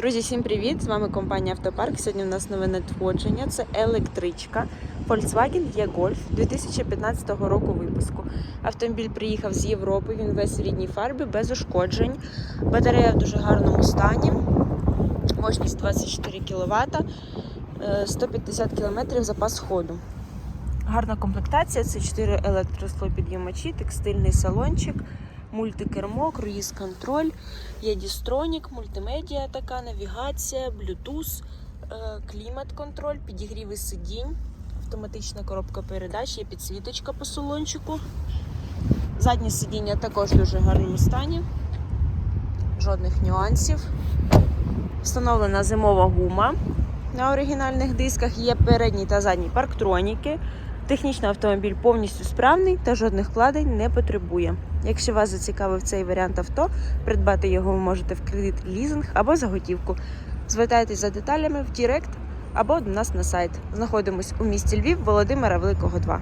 Друзі, всім привіт! З вами компанія Автопарк. Сьогодні у нас нове надходження. Це електричка Volkswagen E-Golf 2015 року випуску. Автомобіль приїхав з Європи, він весь в рідній фарбі, без ушкоджень. Батарея в дуже гарному стані. Мощність 24 кВт, 150 км запас ходу. Гарна комплектація це 4 електросклопідйомачі, текстильний салончик, мультикермо, круїз-контроль, є дістронік, мультимедіа така, навігація, Bluetooth, е, клімат-контроль, підігріви сидінь, автоматична коробка передач, є підсвіточка по салончику. Заднє сидіння також в дуже гарному стані, жодних нюансів. Встановлена зимова гума на оригінальних дисках, є передні та задні парктроніки. Технічно автомобіль повністю справний та жодних вкладень не потребує. Якщо вас зацікавив цей варіант авто, придбати його ви можете в кредит лізинг або за готівку. Звертайтесь за деталями в Дірект або до нас на сайт. Знаходимось у місті Львів, Володимира Великого 2.